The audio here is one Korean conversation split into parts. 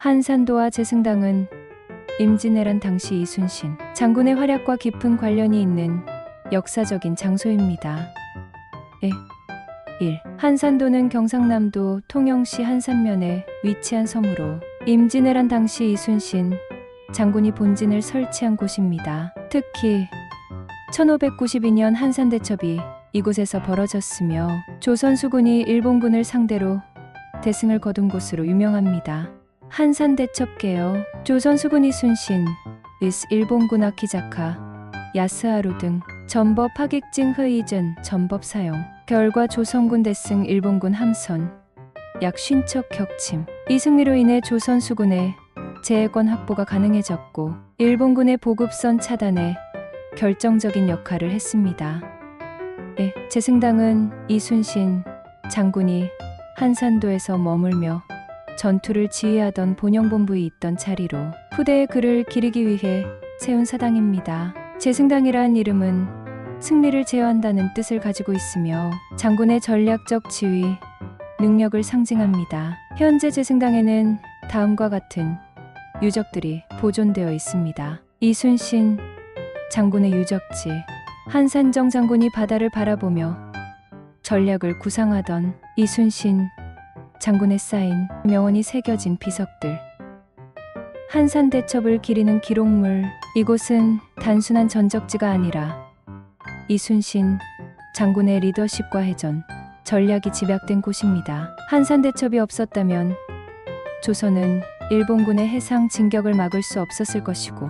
한산도와 재승당은 임진왜란 당시 이순신 장군의 활약과 깊은 관련이 있는 역사적인 장소입니다. 예. 1. 한산도는 경상남도 통영시 한산면에 위치한 섬으로 임진왜란 당시 이순신 장군이 본진을 설치한 곳입니다. 특히 1592년 한산대첩이 이곳에서 벌어졌으며 조선 수군이 일본군을 상대로 대승을 거둔 곳으로 유명합니다. 한산 대첩계요. 조선 수군 이 순신, 으스 일본군 아키자카, 야스하루 등 전법 하객증 흐이전 전법 사용. 결과 조선군 대승 일본군 함선 약 50척 격침. 이 승리로 인해 조선 수군의 재해권 확보가 가능해졌고 일본군의 보급선 차단에 결정적인 역할을 했습니다. 예, 재승당은 이순신 장군이 한산도에서 머물며 전투를 지휘하던 본영본부에 있던 자리로 후대의 그를 기리기 위해 세운 사당입니다. 재승당이란 이름은 승리를 제어한다는 뜻을 가지고 있으며 장군의 전략적 지휘, 능력을 상징합니다. 현재 재승당에는 다음과 같은 유적들이 보존되어 있습니다. 이순신 장군의 유적지, 한산정 장군이 바다를 바라보며 전략을 구상하던 이순신 장군의 쌓인 명언이 새겨진 비석들. 한산 대첩을 기리는 기록물. 이곳은 단순한 전적지가 아니라 이순신 장군의 리더십과 해전, 전략이 집약된 곳입니다. 한산 대첩이 없었다면 조선은 일본군의 해상 진격을 막을 수 없었을 것이고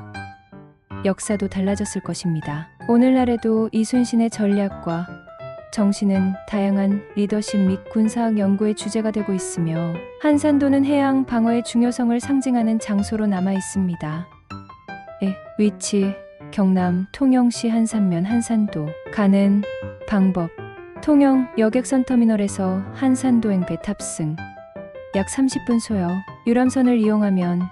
역사도 달라졌을 것입니다. 오늘날에도 이순신의 전략과 정신은 다양한 리더십 및 군사학 연구의 주제가 되고 있으며 한산도는 해양 방어의 중요성을 상징하는 장소로 남아 있습니다. 예, 위치 경남 통영시 한산면 한산도 가는 방법. 통영 여객선 터미널에서 한산도행 배 탑승. 약 30분 소요. 유람선을 이용하면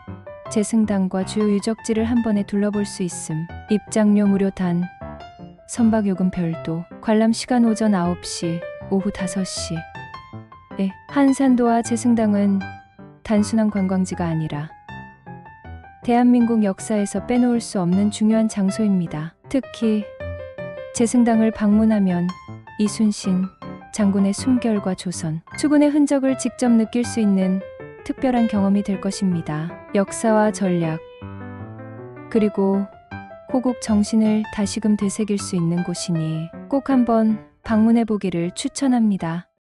재승당과 주요 유적지를 한 번에 둘러볼 수 있음. 입장료 무료 단 선박 요금 별도 관람 시간 오전 9시 오후 5시 네, 한산도와 재승당은 단순한 관광지가 아니라 대한민국 역사에서 빼놓을 수 없는 중요한 장소입니다. 특히 재승당을 방문하면 이순신 장군의 숨결과 조선 수군의 흔적을 직접 느낄 수 있는 특별한 경험이 될 것입니다. 역사와 전략 그리고 호국 정신을 다시금 되새길 수 있는 곳이니 꼭 한번 방문해 보기를 추천합니다.